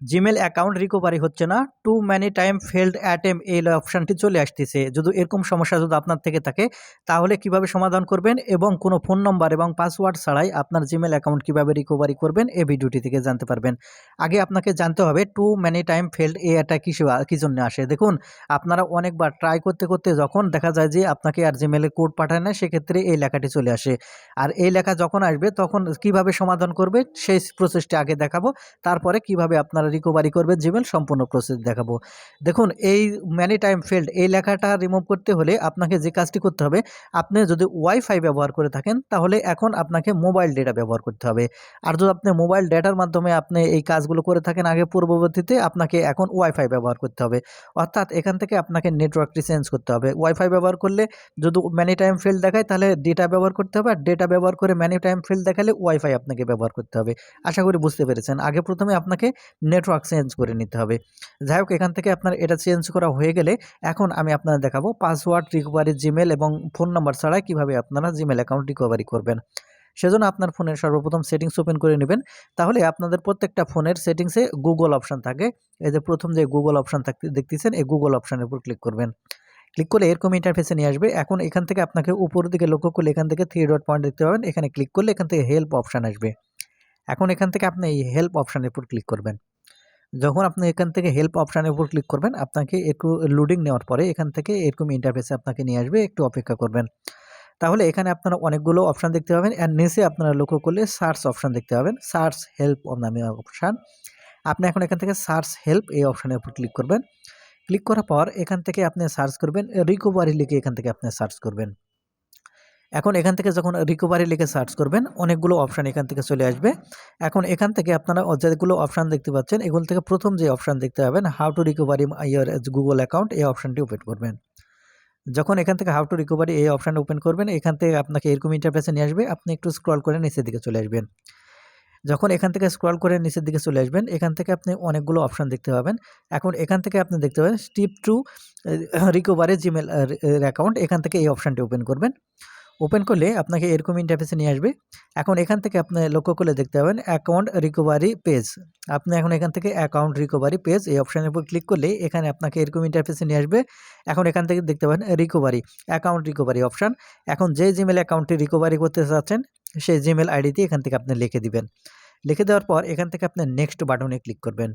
Gmail account recovery হচ্ছে না। Too many time failed attempt এই অপশানটি চলে আসতেছে। যদি এরকম সমস্যা যদি আপনার থেকে থাকে, তাহলে কীভাবে সমাধান করবেন এবং কোনো ফোন নম্বর এবং পাসওয়ার্ড ছাড়াই আপনার জিমেল অ্যাকাউন্ট কীভাবে রিকভারি করবেন, এই ভিডিওটি থেকে জানতে পারবেন। আগে আপনাকে জানতে হবে টু ম্যানি টাইম ফেল্ড এটা কিসে কী জন্য আসে? দেখুন, আপনারা অনেকবার ট্রাই করতে করতে যখন দেখা যায় যে আপনাকে আর জিমেলে কোড পাঠায় না, সেক্ষেত্রে এই লেখাটি চলে আসে। আর এই লেখা যখন আসবে, তখন কীভাবে সমাধান করবে, সেই প্রসেসটি আগে দেখাবো। তারপরে কীভাবে আপনারা রিকভারি করবেন জিমেল সম্পূর্ণ প্রসেস দেখাবো। দেখুন, এই ম্যানি টাইম ফেল্ড এই লেখাটা রিমুভ করতে হলে আপনাকে যে কাজটি করতে হবে, আপনি যদি ওয়াইফাই ব্যবহার করে থাকেন, তাহলে এখন আপনাকে মোবাইল ডেটা ব্যবহার করতে হবে। আর যদি আপনি মোবাইল ডেটার মাধ্যমে আপনি এই কাজগুলো করে থাকেন আগে পূর্ববর্তীতে, আপনাকে এখন ওয়াইফাই ব্যবহার করতে হবে। অর্থাৎ এখান থেকে আপনাকে নেটওয়ার্কটি চেঞ্জ করতে হবে। ওয়াইফাই ব্যবহার করলে যদি ম্যানি টাইম ফেল্ড দেখায়, তাহলে ডেটা ব্যবহার করতে হবে। আর ডেটা ব্যবহার করে ম্যানি টাইম ফেল্ড দেখালে ওয়াইফাই আপনাকে ব্যবহার করতে হবে। আশা করি বুঝতে পেরেছেন। আগে প্রথমে আপনাকে নেটওয়ার্ক চেঞ্জ করে নিতে হবে। যাই হোক এখান থেকে আপনার এটা চেঞ্জ করা হয়ে গেলে এখন আমি আপনাদের দেখাবো পাসওয়ার্ড রিকভারি জিমেল এবং ফোন নাম্বার ছাড়া কীভাবে আপনারা জিমেল অ্যাকাউন্ট রিকভারি করবেন। সেজন্য আপনার ফোনের সর্বপ্রথম সেটিংস ওপেন করে নেবেন। তাহলে আপনাদের প্রত্যেকটা ফোনের সেটিংসে গুগল অপশান থাকে। এই যে প্রথম যে গুগল অপশান থাকতে দেখতেছেন, এই গুগল অপশানের উপর ক্লিক করবেন। ক্লিক করলে এরকম ইন্টারফেসে নিয়ে আসবে। এখন এখান থেকে আপনাকে উপরের দিকে লক্ষ্য করলে এখান থেকে থ্রি ডট পয়েন্ট দেখতে পাবেন। এখানে ক্লিক করলে এখান থেকে হেল্প অপশান আসবে। এখন এখান থেকে আপনি এই হেল্প অপশানের উপর ক্লিক করবেন। যখন আপনি এখান থেকে হেল্প অপশানের উপর ক্লিক করবেন, আপনাকে একটু লোডিং নেওয়ার পরে এখান থেকে এরকম ইন্টারফেসে আপনাকে নিয়ে আসবে, একটু অপেক্ষা করবেন। তাহলে এখানে আপনারা অনেকগুলো অপশান দেখতে পাবেন আর নিচে আপনারা লক্ষ্য করলে সার্চ অপশান দেখতে পাবেন সার্চ হেল্প নামে অপশান আপনি এখন এখান থেকে সার্চ হেল্প এই অপশানের উপর ক্লিক করবেন। ক্লিক করার পর এখান থেকে আপনি সার্চ করবেন রিকভারি লিখে এখান থেকে আপনি সার্চ করবেন। এখন এখান থেকে যখন রিকভারি লিখে সার্চ করবেন, অনেকগুলো অপশান এখান থেকে চলে আসবে। এখন এখান থেকে আপনারা যেগুলো অপশান দেখতে পাচ্ছেন, এগুলো থেকে প্রথম যে অপশান দেখতে পাবেন how to recovery your Google account এই অপশানটি ওপেন করবেন। যখন এখান থেকে হাউ টু রিকভারি এই অপশানটা ওপেন করবেন, এখান থেকে আপনাকে এরকম ইন্টারফেসে নিয়ে আসবে, আপনি একটু স্ক্রল করে নিচের দিকে চলে আসবেন। যখন এখান থেকে স্ক্রল করে নিচের দিকে চলে আসবেন, এখান থেকে আপনি অনেকগুলো অপশান দেখতে পাবেন। এখন এখান থেকে আপনি দেখতে পাবেন step to recovery Gmail account এখান থেকে এই অপশানটি ওপেন করবেন। ওপেন করলে আপনাকে এরকম ইন্টারফেসে নিয়ে আসবে। এখন এখান থেকে আপনি লক্ষ্য করলে দেখতে পাবেন অ্যাকাউন্ট রিকভারি পেজ আপনি এখন এখান থেকে অ্যাকাউন্ট রিকভারি পেজ এই অপশানের উপর ক্লিক করলে এখানে আপনাকে এরকম ইন্টারফেসে নিয়ে আসবে। এখন এখান থেকে দেখতে পাবেন রিকভারি অ্যাকাউন্ট রিকভারি অপশান এখন যে জিমেল অ্যাকাউন্টটি রিকভারি করতে চাচ্ছেন, সেই জিমেল আইডিতে এখান থেকে আপনি লিখে দিবেন। লিখে দেওয়ার পর এখান থেকে আপনি নেক্সট বাটনে ক্লিক করবেন।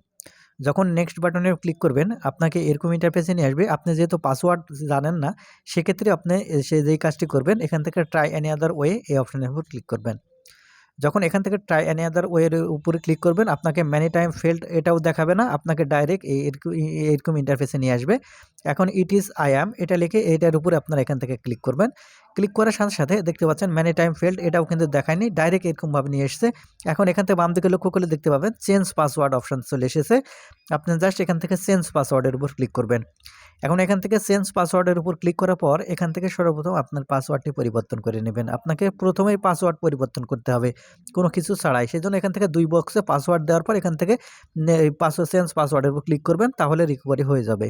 যখন নেক্সট বাটনে ক্লিক করবেন, আপনাকে এরকম ইন্টারফেসে নিয়ে আসবে। আপনি যেহেতু পাসওয়ার্ড জানেন না, সেক্ষেত্রে আপনি সে যেই কাজটি করবেন, এখান থেকে ট্রাই অ্যানি আদার ওয়ে এই অপশানের উপর ক্লিক করবেন। যখন এখান থেকে ট্রাই অ্যানি আদার ওয়ের উপরে ক্লিক করবেন, আপনাকে ম্যানি টাইম ফেল্ড এটাও দেখাবে না, আপনাকে ডাইরেক্ট এই এরকম ইন্টারফেসে নিয়ে আসবে। এখন ইট ইজ আই অ্যাম এটা লিখে এটার উপরে আপনারা এখান থেকে ক্লিক করবেন। ক্লিক করার সাথে সাথে দেখতে পাচ্ছেন ম্যানি টাইম ফেল্ড এটাও কিন্তু দেখায়নি। ডাইরেক্ট এরকমভাবে নিয়ে এসেছে। এখন এখান থেকে বাম দিকে লক্ষ্য করলে দেখতে পাবেন চেঞ্জ পাসওয়ার্ড অপশান চলে এসেছে। আপনি জাস্ট এখান থেকে চেঞ্জ পাসওয়ার্ডের উপর ক্লিক করবেন। এখন এখান থেকে চেঞ্জ পাসওয়ার্ডের উপর ক্লিক করার পর এখান থেকে সর্বপ্রথম আপনার পাসওয়ার্ডটি পরিবর্তন করে নেবেন। আপনাকে প্রথমেই পাসওয়ার্ড পরিবর্তন করতে হবে কোনো কিছু ছাড়াই। সেই জন্য এখান থেকে দুই বক্সে পাসওয়ার্ড দেওয়ার পর এখান থেকে পাসওয়ার্ড চেঞ্জ পাসওয়ার্ডের উপর ক্লিক করবেন, তাহলে রিকভারি হয়ে যাবে।